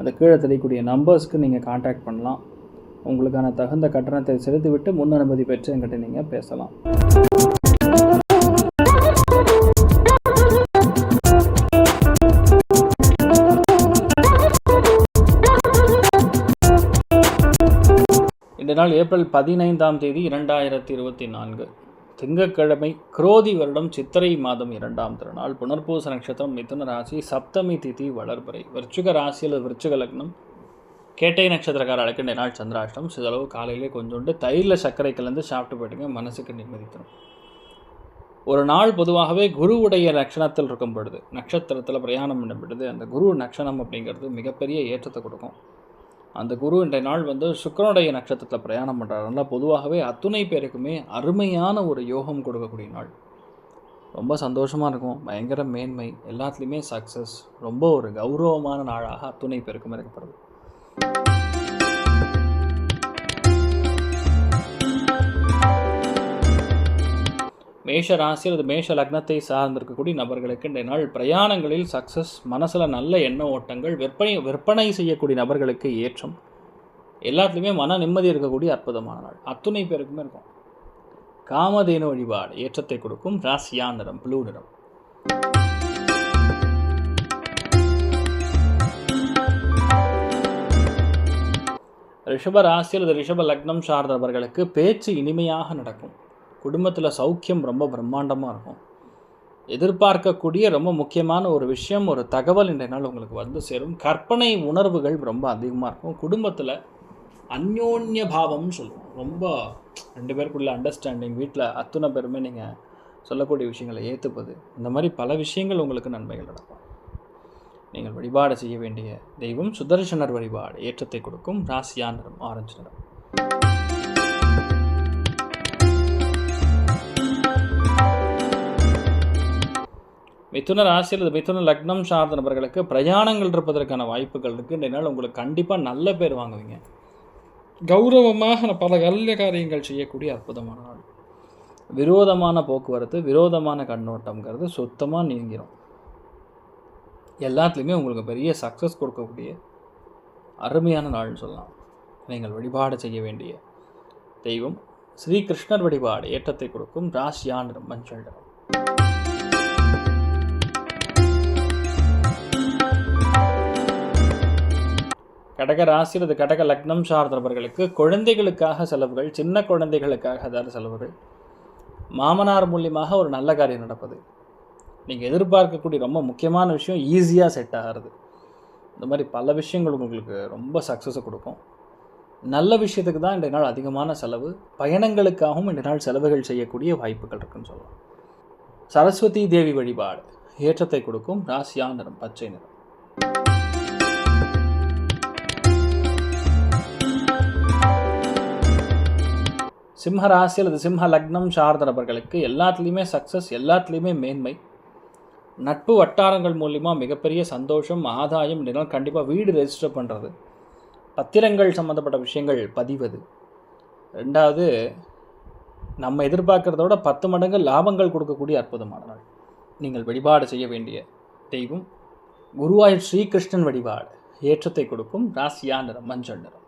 அந்த கீழே தெரியக்கூடிய நம்பர்ஸ்க்கு நீங்கள் காண்டாக்ட் பண்ணலாம். உங்களுக்கான தகுந்த கட்டணத்தை செலுத்திவிட்டு முன் அனுமதி பெற்று என்கிட்ட நீங்கள் பேசலாம். இந்த நாள் ஏப்ரல் பதினைந்தாம் தேதி இரண்டாயிரத்தி இருபத்தி நான்கு. திங்கட்கிழமை குரோதி வருடம் சித்திரை மாதம் இரண்டாம் திருநாள் புனர்பூச நட்சத்திரம் மிதுன ராசி சப்தமி திதி வளர்பறை. விருச்சிக ராசியில் விருச்சிக லக்னம் கேட்டை நட்சத்திரக்காரர்களுக்கு இந்த நாள் சந்திராஷ்டம். சிதளவு காலையிலே கொஞ்சோண்டு தயிரில் சர்க்கரை கலந்து சாப்பிட்டு போயிட்டுங்க மனசுக்கு நிம்மதி தரும். ஒரு நாள் பொதுவாகவே குருவுடைய லட்சணத்தில் இருக்கும் பொழுது நட்சத்திரத்தில் பிரயாணம் பண்ணும் பொழுது அந்த குரு லட்சணம் அப்படிங்கிறது மிகப்பெரிய ஏற்றத்தை கொடுக்கும். அந்த குரு இன்றைய நாள் வந்து சுக்கரனுடைய நட்சத்திரத்தில் பிரயாணம் பண்ணுறாருனால பொதுவாகவே அத்துணை பேருக்குமே அருமையான ஒரு யோகம் கொடுக்கக்கூடிய நாள். ரொம்ப சந்தோஷமாக இருக்கும். பயங்கர மேன்மை. எல்லாத்துலேயுமே சக்ஸஸ் ரொம்ப ஒரு கௌரவமான நாளாக அத்துணை பேருக்கும் இருக்கப்படுது மேஷ ராசி அல்லது மேஷ லக்னத்தை சார்ந்திருக்கக்கூடிய நபர்களுக்கு இன்றைய நாள் பிரயாணங்களில் சக்ஸஸ் மனசில் நல்ல எண்ண ஓட்டங்கள் விற்பனை விற்பனை செய்யக்கூடிய நபர்களுக்கு ஏற்றம். எல்லாத்துலேயுமே மன நிம்மதி இருக்கக்கூடிய அற்புதமான நாள். அத்துணை பேருக்குமே இருக்கும். காமதேனு வழிபாடு ஏற்றத்தை கொடுக்கும் ராசியா நிறம் ப்ளூ நிறம். ரிஷப ராசி அல்லது ரிஷப லக்னம் சார்ந்தவர்களுக்கு பேச்சு இனிமையாக நடக்கும். குடும்பத்தில் சௌக்கியம் ரொம்ப பிரம்மாண்டமாக இருக்கும். எதிர்பார்க்கக்கூடிய ரொம்ப முக்கியமான ஒரு விஷயம் ஒரு தகவல் இன்றைய நாள் உங்களுக்கு வந்து சேரும். கற்பனை உணர்வுகள் ரொம்ப அதிகமாக இருக்கும். குடும்பத்தில் அந்யோன்ய பாவம்னு சொல்லுவோம். ரொம்ப ரெண்டு பேருக்குள்ள அண்டர்ஸ்டாண்டிங் வீட்டில் அத்தனை பேருமே நீங்கள் சொல்லக்கூடிய விஷயங்களை ஏற்றுப்பது இந்த மாதிரி பல விஷயங்கள் உங்களுக்கு நன்மைகள் நடக்கும். நீங்கள் வழிபாடு செய்ய வேண்டிய தெய்வம் சுதர்சனர் வழிபாடு ஏற்றத்தை கொடுக்கும். ராசியா நிறம் ஆரஞ்சு நிறம். மிதுன ராசி அல்லது மிதுன லக்னம் சார்ந்த நபர்களுக்கு பிரயாணங்கள் இருப்பதற்கான வாய்ப்புகள் இருக்குது இந்த நாள் உங்களுக்கு கண்டிப்பாக நல்ல பேர் வாங்குவீங்க. கௌரவமாக பல கல்ய காரியங்கள் செய்யக்கூடிய அற்புதமான நாள். விரோதமான போக்குவரத்து விரோதமான கண்ணோட்டங்கிறது சுத்தமாக நீங்கிடும் எல்லாத்துலேயுமே உங்களுக்கு பெரிய சக்ஸஸ் கொடுக்கக்கூடிய அருமையான நாள்னு சொல்லலாம். நீங்கள் வழிபாடு செய்ய வேண்டிய தெய்வம் ஸ்ரீகிருஷ்ணர் வழிபாடு ஏற்றத்தை கொடுக்கும். ராசியா நிறம் மஞ்சள் கடக ராசி அல்லது கடக லக்னம் சார்ந்தவர்களுக்கு குழந்தைகளுக்காக செலவுகள் சின்ன குழந்தைகளுக்காக அதாவது செலவுகள். மாமனார் மூலியமாக ஒரு நல்ல காரியம் நடப்பது. நீங்கள் எதிர்பார்க்கக்கூடிய ரொம்ப முக்கியமான விஷயம் ஈஸியாக செட் ஆகிறது. இந்த மாதிரி பல விஷயங்கள் உங்களுக்கு ரொம்ப சக்ஸஸை கொடுக்கும். நல்ல விஷயத்துக்கு தான் இன்றைய நாள் அதிகமான செலவு. பயணங்களுக்காகவும் இன்றைய நாள் செலவுகள் செய்யக்கூடிய வாய்ப்புகள் இருக்குன்னு சொல்லலாம். சரஸ்வதி தேவி வழிபாடு ஏற்றத்தை கொடுக்கும். ராசியா நிறம் பச்சை நிறம். சிம்ம ராசி அல்லது சிம்ம லக்னம் சார்ந்த நபர்களுக்கு எல்லாத்துலேயுமே சக்ஸஸ் எல்லாத்துலேயுமே மேன்மை. நட்பு வட்டாரங்கள் மூலிமா மிகப்பெரிய சந்தோஷம் ஆதாயம் நிலம் கண்டிப்பாக வீடு ரெஜிஸ்டர் பண்ணுறது பத்திரங்கள் சம்மந்தப்பட்ட விஷயங்கள் பதிவது. ரெண்டாவது நம்ம எதிர்பார்க்குறதோட பத்து மடங்கு லாபங்கள் கொடுக்கக்கூடிய அற்புதமான நாள். நீங்கள் வழிபாடு செய்ய வேண்டிய தெய்வம். குருவாயூர் ஸ்ரீகிருஷ்ணன் வழிபாடு. ஏற்றத்தை கொடுக்கும். ராசியா நிறம் மஞ்சள் நிறம்.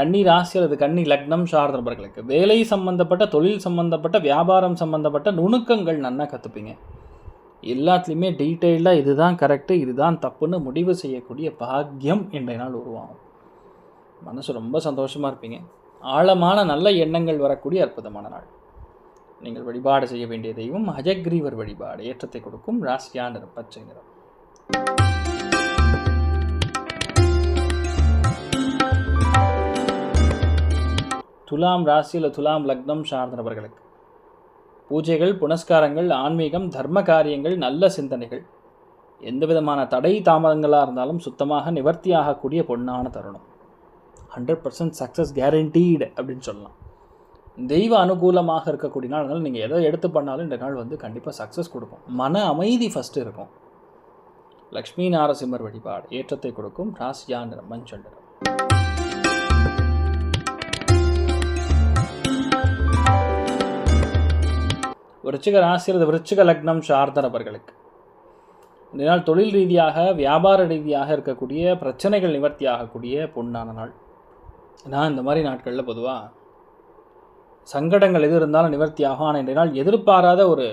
கன்னி ராசி அல்லது கன்னி லக்னம் சார்ந்த நபர்களுக்கு. வேலை சம்பந்தப்பட்ட தொழில் சம்பந்தப்பட்ட வியாபாரம் சம்பந்தப்பட்ட நுணுக்கங்கள் நல்லா கற்றுப்பீங்க எல்லாத்துலேயுமே டீட்டெயிலாக இதுதான் கரெக்டு இதுதான் தப்புன்னு முடிவு செய்யக்கூடிய பாக்கியம் இன்றைய நாள் உருவாகும். மனசு ரொம்ப சந்தோஷமாக இருப்பீங்க. ஆழமான நல்ல எண்ணங்கள் வரக்கூடிய அற்புதமான நாள். நீங்கள் வழிபாடு செய்ய வேண்டிய தெய்வம் அஜக்ரீவர் வழிபாடு. ஏற்றத்தை கொடுக்கும் ராசியான பச்சை நிறம் துலாம் ராசி இல்லை துலாம் லக்னம் சார்ந்த நபர்களுக்கு. பூஜைகள் புனஸ்காரங்கள் ஆன்மீகம் தர்ம காரியங்கள் நல்ல சிந்தனைகள். எந்த விதமான தடை தாமதங்களாக இருந்தாலும் சுத்தமாக நிவர்த்தி ஆகக்கூடிய பொன்னான தருணம். ஹண்ட்ரட் பர்சன்ட் சக்ஸஸ் கேரண்டீடு அப்படின்னு சொல்லலாம். தெய்வ அனுகூலமாக இருக்கக்கூடிய நாள் அதனால் நீங்கள் எதை எடுத்து பண்ணாலும் இந்த நாள் வந்து கண்டிப்பாக சக்ஸஸ் கொடுக்கும். மன அமைதி ஃபஸ்ட்டு இருக்கும். லக்ஷ்மி நாரசிம்மர் வழிபாடு ஏற்றத்தை கொடுக்கும். ராசியா நிறம் மஞ்சள் நிறம். விருச்சிக ராசியில் விருச்சிக லக்னம் சார்ந்த நபர்களுக்கு. இந்த நாள் தொழில் ரீதியாக வியாபார ரீதியாக இருக்கக்கூடிய பிரச்சனைகள் நிவர்த்தி ஆகக்கூடிய நாள். நான் இந்த மாதிரி நாட்களில் பொதுவாக சங்கடங்கள் எது இருந்தாலும் நிவர்த்தி ஆகும். ஆனால் இந்த நாள் எதிர்பாராத ஒரு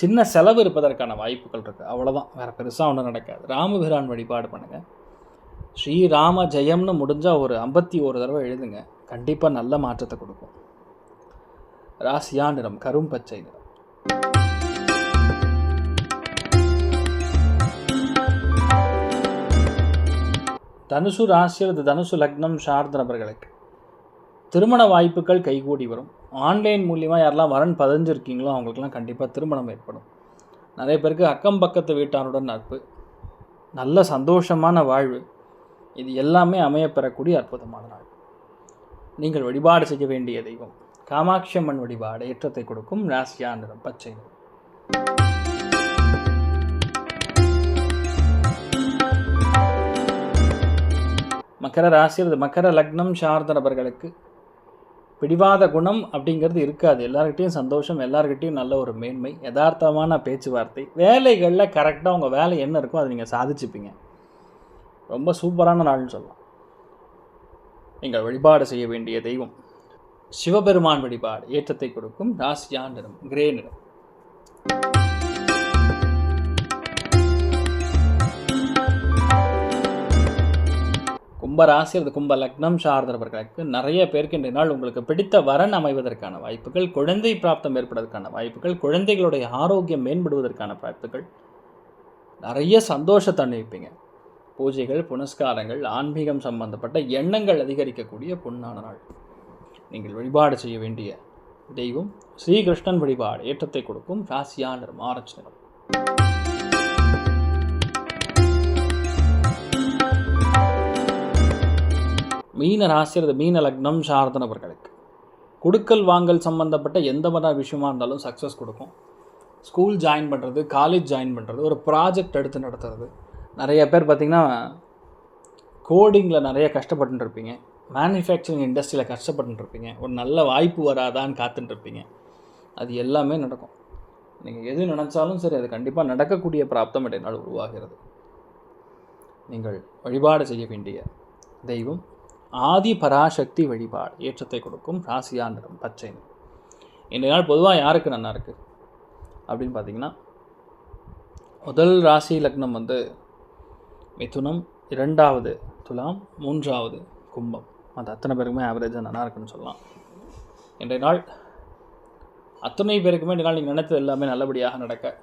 சின்ன செலவு இருப்பதற்கான வாய்ப்புகள் இருக்குது அவ்வளோதான் வேறு பெருசாக ஒன்றும் நடக்காது. ராமபிரான் வழிபாடு பண்ணுங்கள் ஸ்ரீராம ஜெயம்னு முடிஞ்சால் ஒரு ஐம்பத்தி ஒரு தடவை எழுதுங்க. கண்டிப்பாக நல்ல மாற்றத்தை கொடுக்கும். ராசியா நிறம் கரும் பச்சை நிறம். தனுசு ராசி அல்லது தனுசு லக்னம் சார்ந்த நபர்களுக்கு திருமண வாய்ப்புகள் கைகூடி வரும். ஆன்லைன் மூலியமாக யாரெல்லாம் வரன் பதிஞ்சிருக்கீங்களோ அவங்களுக்கெல்லாம் கண்டிப்பாக திருமணம் ஏற்படும். நிறைய பேருக்கு அக்கம் பக்கத்து வீட்டாருடன் நட்பு நல்ல சந்தோஷமான வாழ்வு இது எல்லாமே அமையப்பெறக்கூடிய அற்புதமான நாள். நீங்கள் வழிபாடு செய்ய வேண்டிய தெய்வம். காமாட்சி அம்மன் வழிபாடு ஏற்றத்தை கொடுக்கும் ராசியா நிறம் பச்சை. நிறம் மக்கர ராசி அல்லது மக்கர லக்னம் சார்ந்த நபர்களுக்கு பிடிவாத குணம் அப்படிங்கிறது இருக்காது. எல்லாருக்கிட்டையும் சந்தோஷம் எல்லார்கிட்டேயும் நல்ல ஒரு மேன்மை யதார்த்தமான பேச்சுவார்த்தை வேலைகளில் கரெக்டாக உங்கள் வேலை என்ன இருக்கோ அதை நீங்கள் சாதிச்சுப்பீங்க. ரொம்ப சூப்பரான நாள்னு சொல்லலாம். நீங்கள் வழிபாடு செய்ய வேண்டிய தெய்வம். சிவபெருமான் வழிபாடு ஏற்றத்தை கொடுக்கும் ராசியா நிறம் கிரே நிறம். கும்பராசி அல்லது கும்ப லக்னம் சார்ந்தவர்களுக்கு நிறைய பேருக்கு இன்றைய நாள் உங்களுக்கு பிடித்த வரன் அமைவதற்கான வாய்ப்புகள் குழந்தை பிராப்தம் ஏற்படுவதற்கான வாய்ப்புகள் குழந்தைகளுடைய ஆரோக்கியம் மேம்படுவதற்கான வாய்ப்புகள். நிறைய சந்தோஷத்தை அனுபவிப்பீங்க. பூஜைகள் புனஸ்காரங்கள் ஆன்மீகம் சம்பந்தப்பட்ட எண்ணங்கள் அதிகரிக்கக்கூடிய பொன்னான நாள். நீங்கள் வழிபாடு செய்ய வேண்டிய தெய்வம் ஸ்ரீகிருஷ்ணன் வழிபாடு ஏற்றத்தை கொடுக்கும் ராசியா நிறம் ஆரஞ்சு நிறம் மீன ராசி அல்லது மீன லக்னம் சார்ந்த கொடுக்கல் வாங்கல் சம்மந்தப்பட்ட எந்த மாதிரி விஷயமா இருந்தாலும் சக்ஸஸ் கொடுக்கும். ஸ்கூல் ஜாயின் பண்ணுறது காலேஜ் ஜாயின் பண்ணுறது ஒரு ப்ராஜெக்ட் எடுத்து நடத்துறது. நிறைய பேர் பார்த்திங்கன்னா கோடிங்கில் நிறைய கஷ்டப்பட்டுருப்பீங்க மேனுஃபேக்சரிங் இண்டஸ்ட்ரியில் கஷ்டப்பட்டுருப்பீங்க. ஒரு நல்ல வாய்ப்பு வராதான்னு காத்துட்டுருப்பீங்க. அது எல்லாமே நடக்கும். நீங்கள் எது நினச்சாலும் சரி அது கண்டிப்பாக நடக்கக்கூடிய பிராப்தம் இடையினால் உருவாகிறது. நீங்கள் வழிபாடு செய்ய வேண்டிய தெய்வம் ஆதி பராசக்தி வழிபாடு ஏற்றத்தை கொடுக்கும் ராசியா நிறம் பச்சை இன்றைய நாள் பொதுவாக யாருக்கு நல்லா இருக்குது அப்படின்னு பார்த்தீங்கன்னா முதல் ராசி லக்னம் வந்து மிதுனம் இரண்டாவது துலாம் மூன்றாவது கும்பம். மற்ற அத்தனை பேருக்குமே ஆவரேஜாக நல்லா இருக்குன்னு சொல்லலாம். இன்றைய நாள் அத்தனை பேருக்குமே இந்த நாள் நீங்கள் நினைத்தது எல்லாமே நல்லபடியாக நடக்க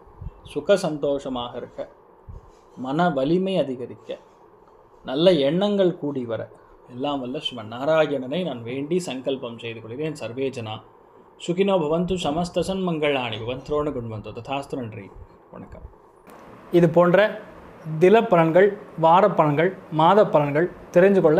சுக சந்தோஷமாக இருக்க மன வலிமை அதிகரிக்க நல்ல எண்ணங்கள் கூடி வர எல்லாம் வல்ல ஸ்ரீமன் நாராயணனை நான் வேண்டி சங்கல்பம் செய்து கொள்கிறேன். சர்வேஜனா சுகினோ பவந்து சமஸ்தசன் மங்களாணி பவந்த்ரோண குண்வந்தோ ததாஸ்து நன்றி. வணக்கம். இது போன்ற தில பலன்கள் வார பலன்கள் மாத பலன்கள் தெரிஞ்சு கொள்ள